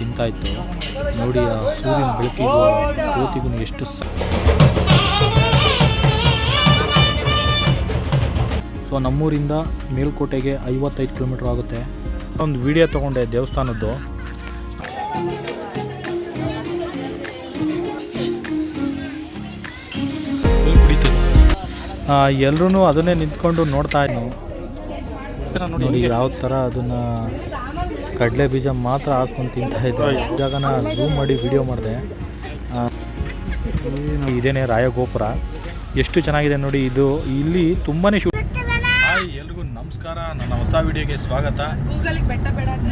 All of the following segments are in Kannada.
ತಿಂತಾ ಇತ್ತು ನೋಡಿ ಆ ಸೂರ್ಯನ ಬೆಳಕಿಗೂ ಜ್ಯೋತಿಗೂ ಎಷ್ಟು ಸ ಸೊ ನಮ್ಮೂರಿಂದ ಮೇಲ್ಕೋಟೆಗೆ ಐವತ್ತೈದು ಕಿಲೋಮೀಟ್ರ್ ಆಗುತ್ತೆ. ಒಂದು ವಿಡಿಯೋ ತೊಗೊಂಡೆ ದೇವಸ್ಥಾನದ್ದು. ಎಲ್ಲರೂ ಅದನ್ನೇ ನಿಂತ್ಕೊಂಡು ನೋಡ್ತಾ ಇದ್ನು ನೋಡಿ ಯಾವ ಥರ ಅದನ್ನು ಕಡಲೆ ಬೀಜ ಮಾತ್ರ ಹಾಸ್ಕೊಂಡು ತಿಂತಾ ಇದ್ದೆ. ಇವಾಗ ನಾ ಝೂಮ್ ಮಾಡಿ ವಿಡಿಯೋ ಮಾಡಿದೆ. ಇದೇನೆ ರಾಯಗೋಪುರ. ಎಷ್ಟು ಚೆನ್ನಾಗಿದೆ ನೋಡಿ ಇದು. ಇಲ್ಲಿ ತುಂಬಾ ಶೂ ಹಾಯ್, ಎಲ್ರಿಗೂ ನಮಸ್ಕಾರ. ನನ್ನ ಹೊಸ ವಿಡಿಯೋಗೆ ಸ್ವಾಗತ.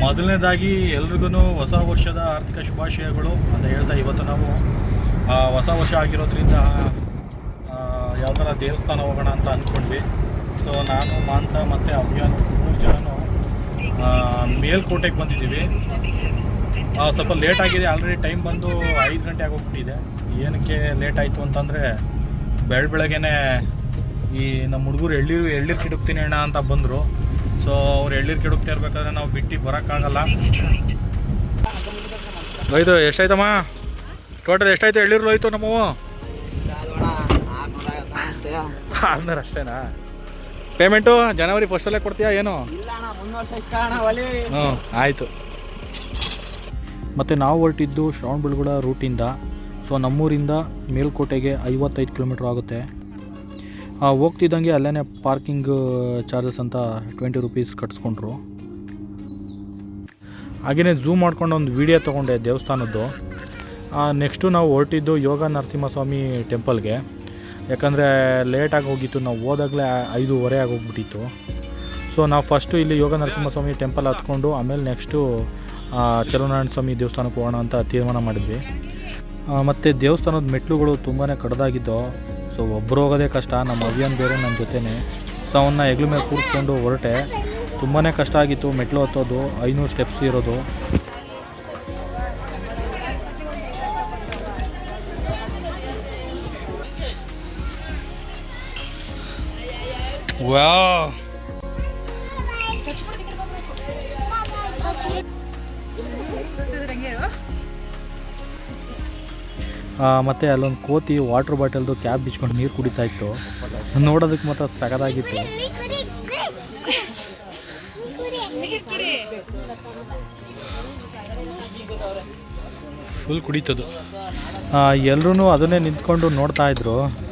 ಮೊದಲನೇದಾಗಿ ಎಲ್ರಿಗೂ ಹೊಸ ವರ್ಷದ ಆರ್ಥಿಕ ಶುಭಾಶಯಗಳು ಅಂತ ಹೇಳ್ತಾ ಇವತ್ತು ನಾವು ಹೊಸ ವರ್ಷ ಆಗಿರೋದ್ರಿಂದ ಯಾವ ಥರ ದೇವಸ್ಥಾನ ಹೋಗೋಣ ಅಂತ ಅಂದ್ಕೊಂಡ್ವಿ ಸೊ ನಾನು ಮಾನ್ಸ ಮತ್ತು ಅಭಿಯಾನ್ ಮೂರು ಜನನು ಮೇಲ್ಕೋಟೆಗೆ ಬಂದಿದ್ದೀವಿ. ಸ್ವಲ್ಪ ಲೇಟ್ ಆಗಿದೆ. ಆಲ್ರೆಡಿ ಟೈಮ್ ಬಂದು ಐದು ಗಂಟೆ ಆಗೋಗ್ಬಿಟ್ಟಿದೆ. ಏನಕ್ಕೆ ಲೇಟ್ ಆಯಿತು ಅಂತಂದರೆ ಬೆಳ ಬೆಳಗ್ಗೆನೆ ಈ ನಮ್ಮ ಹುಡುಗರು ಎಳ್ಳೀರು ಎಳ್ಳೀರು ಕಿಡುಕ್ತೀನಿ ಅಣ್ಣ ಅಂತ ಬಂದರು. ಸೊ ಅವ್ರು ಎಳ್ಳೀರು ಕಿಡುಕ್ತಾ ಇರ್ಬೇಕಾದ್ರೆ ನಾವು ಬಿಟ್ಟು ಬರೋಕ್ಕಾಗಲ್ಲ. ಇದು ಎಷ್ಟಾಯ್ತಮ್ಮ? ಟೋಟಲ್ ಎಷ್ಟಾಯ್ತು? ಎಳ್ಳೀರು ಹೋಯ್ತು ನಮ್ಮವು ಆದ್ಮೇಲೆ ಅಷ್ಟೇನಾ ಪೇಮೆಂಟು ಜನವರಿ ಫಸ್ಟಲ್ಲೇ ಕೊಡ್ತೀಯಾ ಏನು? ಹ್ಞೂ ಆಯಿತು. ಮತ್ತು ನಾವು ಹೊರಟಿದ್ದು ಶ್ರವಣಬೆಳಗೊಳ ರೂಟಿಂದ ಸೊ ನಮ್ಮೂರಿಂದ ಮೇಲ್ಕೋಟೆಗೆ ಐವತ್ತೈದು ಕಿಲೋಮೀಟ್ರ್ ಆಗುತ್ತೆ. ಹೋಗ್ತಿದ್ದಂಗೆ ಅಲ್ಲೇ ಪಾರ್ಕಿಂಗ್ ಚಾರ್ಜಸ್ ಅಂತ ಟ್ವೆಂಟಿ ರುಪೀಸ್ ಕಟ್ಸ್ಕೊಂಡ್ರು. ಹಾಗೆಯೇ ಝೂಮ್ ಮಾಡ್ಕೊಂಡು ಒಂದು ವಿಡಿಯೋ ತೊಗೊಂಡೆ ದೇವಸ್ಥಾನದ್ದು. ನೆಕ್ಸ್ಟು ನಾವು ಹೊರಟಿದ್ದು ಯೋಗ ನರಸಿಂಹಸ್ವಾಮಿ ಟೆಂಪಲ್ಗೆ ಯಾಕಂದರೆ ಲೇಟಾಗಿ ಹೋಗಿತ್ತು, ನಾವು ಹೋದಾಗಲೇ ಐದೂವರೆ ಆಗೋಗ್ಬಿಟ್ಟಿತ್ತು ಸೊ ನಾವು ಫಸ್ಟು ಇಲ್ಲಿ ಯೋಗ ನರಸಿಂಹಸ್ವಾಮಿ ಟೆಂಪಲ್ ಹತ್ಕೊಂಡು, ಆಮೇಲೆ ನೆಕ್ಸ್ಟು ಚಲನಾರಾಯಣ ಸ್ವಾಮಿ ದೇವಸ್ಥಾನಕ್ಕೆ ಹೋಗೋಣ ಅಂತ ತೀರ್ಮಾನ ಮಾಡಿದ್ವಿ. ಮತ್ತು ದೇವಸ್ಥಾನದ ಮೆಟ್ಲುಗಳು ತುಂಬಾ ಕಡ್ದಾಗಿದ್ದವು ಸೊ ಒಬ್ಬರು ಹೋಗೋದೇ ಕಷ್ಟ ನಮ್ಮ ಅವಿಯನ್ ಬೇರೆ ನನ್ನ ಜೊತೆನೇ. ಸೊ ಅವನ್ನ ಹೆಗ್ಲ ಮೇಲೆ ಕೂರಿಸ್ಕೊಂಡು ಹೊರಟೆ. ತುಂಬಾ ಕಷ್ಟ ಆಗಿತ್ತು ಮೆಟ್ಲು ಹತ್ತೋದು, ಐನೂರು ಸ್ಟೆಪ್ಸ್ ಇರೋದು. ವಾ ಹಂಗೆ ಇರು. ಮತ್ತು ಅಲ್ಲೊಂದು ಕೋತಿ ವಾಟ್ರ್ ಬಾಟಲ್ದು ಕ್ಯಾಬ್ ಬಿಚ್ಕೊಂಡು ನೀರು ಕುಡಿತಾ ಇತ್ತು. ನೋಡೋದಕ್ಕೆ ಮಾತ್ರ ಸಗದಾಗಿತ್ತು ಫುಲ್ ಕುಡಿತದು. ಎಲ್ಲರೂ ಅದನ್ನೇ ನಿಂತ್ಕೊಂಡು ನೋಡ್ತಾ ಇದ್ರು.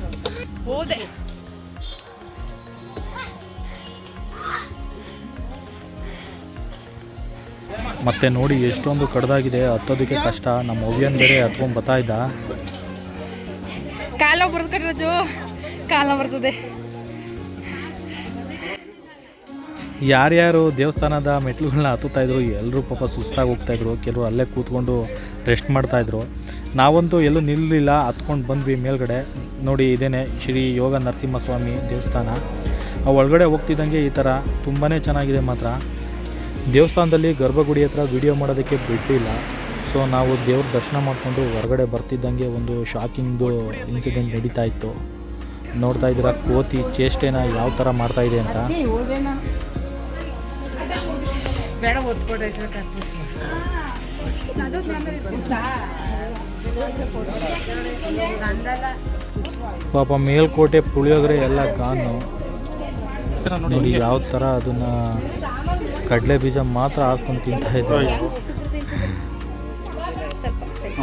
ಮತ್ತೆ ನೋಡಿ ಎಷ್ಟೊಂದು ಕಡ್ದಾಗಿದೆ ಹತ್ತೋದಕ್ಕೆ ಕಷ್ಟ. ನಮ್ಮ ಅವ್ಯನ್ ಬೇರೆ ಹತ್ಕೊಂಡ್ ಬರ್ತಾ ಇದ್ದ. ಕಾಲ ಬರ್ದು ಕಟ್ರಜು ಕಾಲ ಬರ್ತದೆ. ಯಾರ್ಯಾರು ದೇವಸ್ಥಾನದ ಮೆಟ್ಲುಗಳನ್ನ ಹತ್ತುತ್ತಾ ಇದ್ರು ಎಲ್ಲರೂ ಪಾಪ ಸುಸ್ತಾಗಿ ಹೋಗ್ತಾ ಇದ್ರು ಕೆಲವರು ಅಲ್ಲೇ ಕೂತ್ಕೊಂಡು ರೆಸ್ಟ್ ಮಾಡ್ತಾ ಇದ್ರು. ನಾವಂತೂ ಎಲ್ಲೂ ನಿಲ್ಲಲಿಲ್ಲ ಹತ್ಕೊಂಡು ಬಂದ್ವಿ ಮೇಲ್ಗಡೆ. ನೋಡಿ ಇದೇನೆ ಶ್ರೀ ಯೋಗ ನರಸಿಂಹಸ್ವಾಮಿ ದೇವಸ್ಥಾನ. ಒಳಗಡೆ ಹೋಗ್ತಿದ್ದಂಗೆ ಈ ಥರ ತುಂಬಾ ಚೆನ್ನಾಗಿದೆ ಮಾತ್ರ. ದೇವಸ್ಥಾನದಲ್ಲಿ ಗರ್ಭಗುಡಿ ಹತ್ರ ವಿಡಿಯೋ ಮಾಡೋದಕ್ಕೆ ಬಿಡಲಿಲ್ಲ. ಸೊ ನಾವು ದೇವ್ರ ದರ್ಶನ ಮಾಡಿಕೊಂಡು ಹೊರಗಡೆ ಬರ್ತಿದ್ದಂಗೆ ಒಂದು ಶಾಕಿಂಗ್ದು ಇನ್ಸಿಡೆಂಟ್ ನಡೀತಾ ಇತ್ತು. ನೋಡ್ತಾ ಇದ್ದೀರಾ ಕೋತಿ ಚೇಷ್ಟೆನ ಯಾವ ಥರ ಮಾಡ್ತಾ ಇದೆ ಅಂತ? ಪಾಪ ಮೇಲ್ಕೋಟೆ ಪುಳಿಯೋಗರೆ ಎಲ್ಲ ಗಾನು ನೋಡಿ ಯಾವ ಥರ ಅದನ್ನ ಕಡಲೆ ಬೀಜ ಮಾತ್ರ ಹಾಸ್ಕೊಂಡು ತಿಂತಾ ಇದ್ದಾರೆ ಸ್ವಲ್ಪ ಸ್ವಲ್ಪ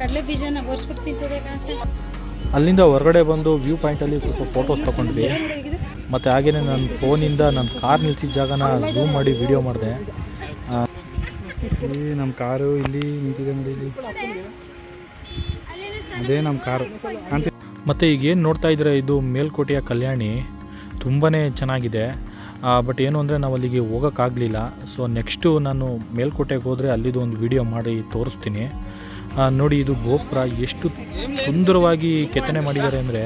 ಕಡಲೆ ಬೀಜನ ಬರ್ಸ್ಬಿಟ್ಟು ತಿಂತಿದ್ರೆ ಅಲ್ಲಿಂದ ಹೊರಗಡೆ ಬಂದು ವ್ಯೂ ಪಾಯಿಂಟಲ್ಲಿ ಸ್ವಲ್ಪ ಫೋಟೋಸ್ ತಗೊಂಡ್ವಿ. ಮತ್ತು ಹಾಗೆಯೇ ನನ್ನ ಫೋನಿಂದ ನನ್ನ ಕಾರ್ ನಿಲ್ಸಿದ ಜಾಗನ ಝೂಮ್ ಮಾಡಿ ವಿಡಿಯೋ ಮಾಡಿದೆ. ನಮ್ಮ ಕಾರು ಇಲ್ಲಿ ನಿಂತಿದೆ ನೋಡಿ ಇಲ್ಲಿ. ಅದೇ ನಮ್ಮ ಕಾರು ಮತ್ತು ಈಗ ಏನು ನೋಡ್ತಾ ಇದ್ರೆ ಇದು ಮೇಲ್ಕೋಟೆಯ ಕಲ್ಯಾಣಿ. ತುಂಬಾ ಚೆನ್ನಾಗಿದೆ. ಬಟ್ ಏನು ಅಂದರೆ ನಾವು ಅಲ್ಲಿಗೆ ಹೋಗೋಕ್ಕಾಗಲಿಲ್ಲ. ಸೊ ನೆಕ್ಸ್ಟು ನಾನು ಮೇಲ್ಕೋಟೆಗೆ ಹೋದರೆ ಅಲ್ಲಿದು ಒಂದು ವಿಡಿಯೋ ಮಾಡಿ ತೋರಿಸ್ತೀನಿ. ನೋಡಿ ಇದು ಗೋಪುರ ಎಷ್ಟು ಸುಂದರವಾಗಿ ಕೆತ್ತನೆ ಮಾಡಿದ್ದಾರೆ ಅಂದರೆ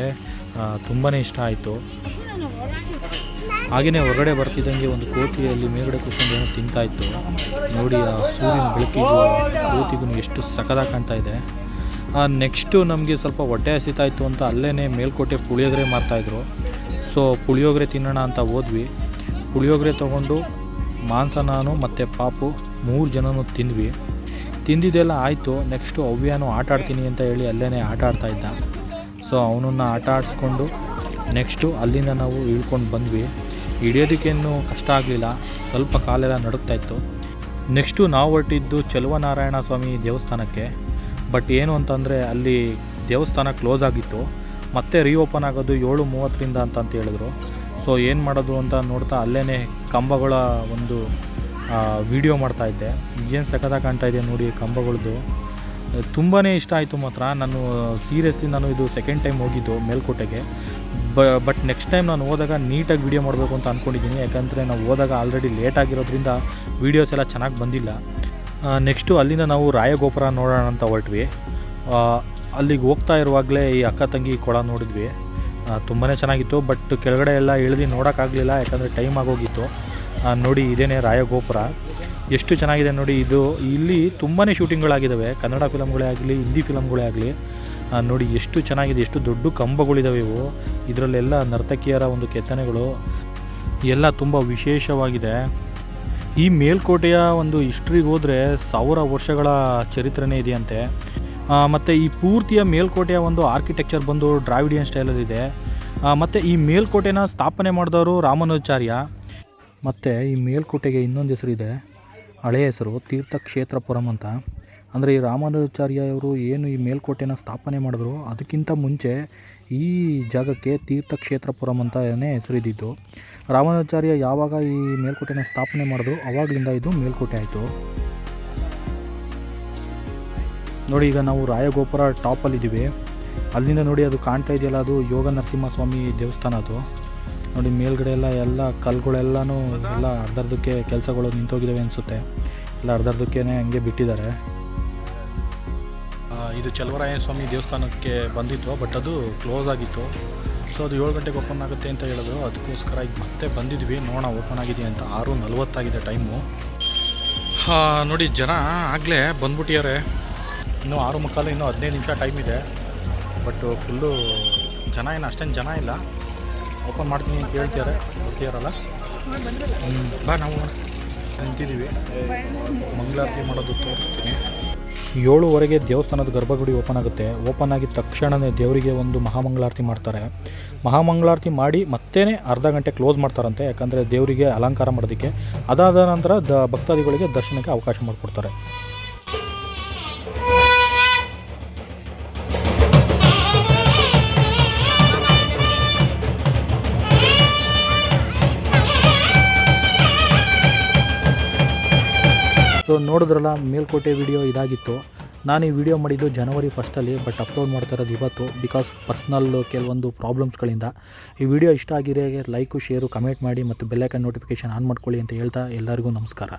ತುಂಬಾ ಇಷ್ಟ ಆಯಿತು. ಹಾಗೆಯೇ ಹೊರಗಡೆ ಬರ್ತಿದ್ದಂಗೆ ಒಂದು ಕೋತಿಯಲ್ಲಿ ಮೇಲುಗಡೆ ಕೂತ್ಕೊಂಡು ಏನೋ ತಿಂತಾ ಇತ್ತು. ನೋಡಿ ಆ ಸೂರ್ಯನ ಬೆಳಕಿಗೂ ಕೋತಿಗೂ ಎಷ್ಟು ಸಖದಾಗಿ ಕಾಣ್ತಾ ಇದೆ. ನೆಕ್ಸ್ಟು ನಮಗೆ ಸ್ವಲ್ಪ ಹೊಟ್ಟೆ ಹಸಿತಾ ಇತ್ತು ಅಂತ ಅಲ್ಲೇ ಮೇಲ್ಕೋಟೆ ಪುಳಿಯೋಗರೆ ಮಾಡ್ತಾಯಿದ್ರು ಸೊ ಪುಳಿಯೋಗರೆ ತಿನ್ನೋಣ ಅಂತ ಹೋದ್ವಿ. ಪುಳಿಯೋಗರೆ ತೊಗೊಂಡು ಮಾಂಸ ನಾನು ಮತ್ತು ಪಾಪು ಮೂರು ಜನನೂ ತಿಂದ್ವಿ. ತಿಂದಿದ್ದೆಲ್ಲ ಆಯಿತು ನೆಕ್ಸ್ಟು ಅವ್ಯಾನು ಆಟ ಆಡ್ತೀನಿ ಅಂತ ಹೇಳಿ ಅಲ್ಲೇ ಆಟ ಆಡ್ತಾ ಇದ್ದ. ಸೊ ಅವನನ್ನು ಆಟ ಆಡಿಸ್ಕೊಂಡು ನೆಕ್ಸ್ಟು ಅಲ್ಲಿಂದ ನಾವು ಇಳ್ಕೊಂಡು ಬಂದ್ವಿ. ಹಿಡಿಯೋದಕ್ಕೇನು ಕಷ್ಟ ಆಗಲಿಲ್ಲ, ಸ್ವಲ್ಪ ಕಾಲೆಲ್ಲ ನಡುಕ್ತಾ ಇತ್ತು. ನೆಕ್ಸ್ಟು ನಾವು ಹೊರಟಿದ್ದು ಚಲುವನಾರಾಯಣ ಸ್ವಾಮಿ ದೇವಸ್ಥಾನಕ್ಕೆ. ಬಟ್ ಏನು ಅಂತಂದರೆ ಅಲ್ಲಿ ದೇವಸ್ಥಾನ ಕ್ಲೋಸ್ ಆಗಿತ್ತು. ಮತ್ತೆ ರೀಓಪನ್ ಆಗೋದು ಏಳು ಮೂವತ್ತರಿಂದ ಅಂತ ಹೇಳಿದ್ರು. ಸೊ ಏನು ಮಾಡೋದು ಅಂತ ನೋಡ್ತಾ ಅಲ್ಲೇ ಕಂಬಗಳ ಒಂದು ವಿಡಿಯೋ ಮಾಡ್ತಾಯಿದ್ದೆ ಏನು ಸಖತ್ತಾಗಿ ಕಾಣ್ತಾ ಇದೆ ನೋಡಿ ಕಂಬಗಳದ್ದು ತುಂಬಾ ಇಷ್ಟ ಆಯಿತು ಮಾತ್ರ. ನಾನು ಸೀರಿಯಸ್ಲಿ ನಾನು ಇದು ಸೆಕೆಂಡ್ ಟೈಮ್ ಹೋಗಿದ್ದು ಮೇಲ್ಕೋಟೆಗೆ. ಬಟ್ ನೆಕ್ಸ್ಟ್ ಟೈಮ್ ನಾನು ಹೋದಾಗ ನೀಟಾಗಿ ವೀಡಿಯೋ ಮಾಡಬೇಕು ಅಂತ ಅಂದ್ಕೊಂಡಿದ್ದೀನಿ ಯಾಕಂದರೆ ನಾವು ಹೋದಾಗ ಆಲ್ರೆಡಿ ಲೇಟ್ ಆಗಿರೋದ್ರಿಂದ ವೀಡಿಯೋಸ್ ಎಲ್ಲ ಚೆನ್ನಾಗಿ ಬಂದಿಲ್ಲ. ನೆಕ್ಸ್ಟು ಅಲ್ಲಿಂದ ನಾವು ರಾಯಗೋಪುರ ನೋಡೋಣ ಅಂತ ಹೊರಟ್ವಿ. ಅಲ್ಲಿಗೆ ಹೋಗ್ತಾ ಇರುವಾಗಲೇ ಈ ಅಕ್ಕ ತಂಗಿ ಕೊಳ ನೋಡಿದ್ವಿ. ತುಂಬಾ ಚೆನ್ನಾಗಿತ್ತು, ಬಟ್ ಕೆಳಗಡೆ ಎಲ್ಲ ಇಳಿದು ನೋಡೋಕ್ಕಾಗಲಿಲ್ಲ, ಯಾಕಂದರೆ ಟೈಮ್ ಆಗೋಗಿತ್ತು. ನೋಡಿ, ಇದೇನೇ ರಾಯಗೋಪುರ. ಎಷ್ಟು ಚೆನ್ನಾಗಿದೆ ನೋಡಿ, ಇದು ಇಲ್ಲಿ ತುಂಬಾ ಶೂಟಿಂಗ್ಗಳಾಗಿದ್ದಾವೆ ಕನ್ನಡ ಫಿಲಮ್ಗಳೇ ಆಗಲಿ, ಹಿಂದಿ ಫಿಲಮ್ಗಳೇ ಆಗಲಿ. ನೋಡಿ, ಎಷ್ಟು ಚೆನ್ನಾಗಿದೆ, ಎಷ್ಟು ದೊಡ್ಡ ಕಂಬಗಳಿದ್ದಾವೆ ಇವು. ಇದರಲ್ಲೆಲ್ಲ ನರ್ತಕಿಯರ ಒಂದು ಕೆತ್ತನೆಗಳು. ಎಲ್ಲ ತುಂಬ ವಿಶೇಷವಾಗಿದೆ. ಈ ಮೇಲ್ಕೋಟೆಯ ಒಂದು ಹಿಸ್ಟ್ರಿಗೆ ಹೋದರೆ ಸಾವಿರ ವರ್ಷಗಳ ಚರಿತ್ರೆನೇ ಇದೆಯಂತೆ. ಮತ್ತು ಈ ಪೂರ್ತಿಯ ಮೇಲ್ಕೋಟೆಯ ಒಂದು ಆರ್ಕಿಟೆಕ್ಚರ್ ಬಂದು ಡ್ರಾವಿಡಿಯನ್ ಸ್ಟೈಲಲ್ಲಿದೆ ಮತ್ತು ಈ ಮೇಲ್ಕೋಟೆನ ಸ್ಥಾಪನೆ ಮಾಡಿದವರು ರಾಮನುಚಾರ್ಯ ಮತ್ತು ಈ ಮೇಲ್ಕೋಟೆಗೆ ಇನ್ನೊಂದು ಹೆಸರಿದೆ ಹಳೆಯ ಹೆಸರು ತೀರ್ಥಕ್ಷೇತ್ರಪುರಂ ಅಂತ. ಅಂದರೆ ಈ ರಾಮಾನುಚಾರ್ಯ ಅವರು ಏನು ಈ ಮೇಲ್ಕೋಟೆನ ಸ್ಥಾಪನೆ ಮಾಡಿದ್ರು, ಅದಕ್ಕಿಂತ ಮುಂಚೆ ಈ ಜಾಗಕ್ಕೆ ತೀರ್ಥಕ್ಷೇತ್ರಪುರಂ ಅಂತಲೇ ಹೆಸರಿದ್ದಿದ್ದು. ರಾಮಾನುಚಾರ್ಯ ಯಾವಾಗ ಈ ಮೇಲ್ಕೋಟೆನ ಸ್ಥಾಪನೆ ಮಾಡಿದ್ರು, ಅವಾಗಲಿಂದ ಇದು ಮೇಲ್ಕೋಟೆ ಆಯಿತು. ನೋಡಿ, ಈಗ ನಾವು ರಾಯಗೋಪುರ ಟಾಪಲ್ಲಿದ್ದೀವಿ. ಅಲ್ಲಿಂದ ನೋಡಿ, ಅದು ಕಾಣ್ತಾ ಇದೆಯಲ್ಲ, ಅದು ಯೋಗ ನರಸಿಂಹಸ್ವಾಮಿ ದೇವಸ್ಥಾನ ಅದು. ನೋಡಿ, ಮೇಲ್ಗಡೆ ಎಲ್ಲ ಎಲ್ಲ ಕಲ್ಗಳೆಲ್ಲನೂ ಎಲ್ಲ ಅರ್ಧರ್ಧಕ್ಕೆ ಕೆಲಸಗಳು ನಿಂತೋಗಿದ್ದಾವೆ ಅನಿಸುತ್ತೆ. ಎಲ್ಲ ಅರ್ಧರ್ಧಕ್ಕೇ ಹಂಗೆ ಬಿಟ್ಟಿದ್ದಾರೆ. ಇದು ಚಲವರಾಯ ಸ್ವಾಮಿ ದೇವಸ್ಥಾನಕ್ಕೆ ಬಂದಿತ್ತು, ಬಟ್ ಅದು ಕ್ಲೋಸ್ ಆಗಿತ್ತು. ಸೊ, ಅದು ಏಳು ಗಂಟೆಗೆ ಓಪನ್ ಆಗುತ್ತೆ ಅಂತ ಹೇಳಿದ್ರು. ಅದಕ್ಕೋಸ್ಕರ ಈಗ ಮತ್ತೆ ಬಂದಿದ್ವಿ. ನೋಡೋಣ, ಓಪನ್ ಆಗಿದೆ ಅಂತ ಆರು ನಲ್ವತ್ತಾಗಿದೆ ಟೈಮು. ನೋಡಿ, ಜನ ಆಗಲೇ ಬಂದ್ಬಿಟ್ಟಿದ್ದಾರೆ. ಇನ್ನೂ ಆರು ಮುಕ್ಕಾಲು, ಇನ್ನೂ ಹದಿನೈದು ನಿಮಿಷ ಟೈಮ್ ಇದೆ. ಬಟ್ ಫುಲ್ಲು ಜನ ಏನು ಅಷ್ಟೇನು ಜನ ಇಲ್ಲ. ಓಪನ್ ಮಾಡ್ತೀನಿ ಅಂತ ಹೇಳ್ತಿದ್ದಾರೆ ಬರ್ತಿದಾರಲ್ಲ? ಹ್ಞೂ ಬಾ ನಾವು ನಿಂತಿದ್ದೀವಿ. ಮಂಗಳಾರತಿ ಮಾಡೋದು ತೋರಿಸ್ತೀನಿ ಏಳುವರೆಗೆ ದೇವಸ್ಥಾನದ ಗರ್ಭಗುಡಿ ಓಪನ್ ಆಗುತ್ತೆ. ಓಪನ್ ಆಗಿದ ತಕ್ಷಣವೇ ದೇವರಿಗೆ ಒಂದು ಮಹಾಮಂಗಳಾರತಿ ಮಾಡ್ತಾರೆ. ಮಹಾಮಂಗಳಾರತಿ ಮಾಡಿ ಮತ್ತೇ ಅರ್ಧ ಗಂಟೆ ಕ್ಲೋಸ್ ಮಾಡ್ತಾರಂತೆ. ಯಾಕಂದರೆ ದೇವರಿಗೆ ಅಲಂಕಾರ ಮಾಡೋದಕ್ಕೆ. ಅದಾದ ನಂತರ ದ ಭಕ್ತಾದಿಗಳಿಗೆ ದರ್ಶನಕ್ಕೆ ಅವಕಾಶ ಮಾಡಿಕೊಡ್ತಾರೆ. ಸೊ ನೋಡಿದ್ರಲ್ಲ, ಮೇಲ್ಕೋಟೆ ವಿಡಿಯೋ ಇದಾಗಿತ್ತು. ನಾನು ಈ ವಿಡಿಯೋ ಮಾಡಿದ್ದು ಜನವರಿ ಫಸ್ಟಲ್ಲಿ ಬಟ್ ಅಪ್ಲೋಡ್ ಮಾಡ್ತಾ ಇರೋದು ಇವತ್ತು ಬಿಕಾಸ್ ಪರ್ಸ್ನಲ್ ಕೆಲವೊಂದು ಪ್ರಾಬ್ಲಮ್ಸ್ಗಳಿಂದ ಈ ವಿಡಿಯೋ ಇಷ್ಟ ಆಗಿರೋ ಲೈಕು ಶೇರು ಕಮೆಂಟ್ ಮಾಡಿ ಮತ್ತು ಬೆಲ್ಲೈಕನ್ ನೋಟಿಫಿಕೇಷನ್ ಆನ್ ಮಾಡ್ಕೊಳ್ಳಿ ಅಂತ ಹೇಳ್ತಾ ಎಲ್ಲರಿಗೂ ನಮಸ್ಕಾರ.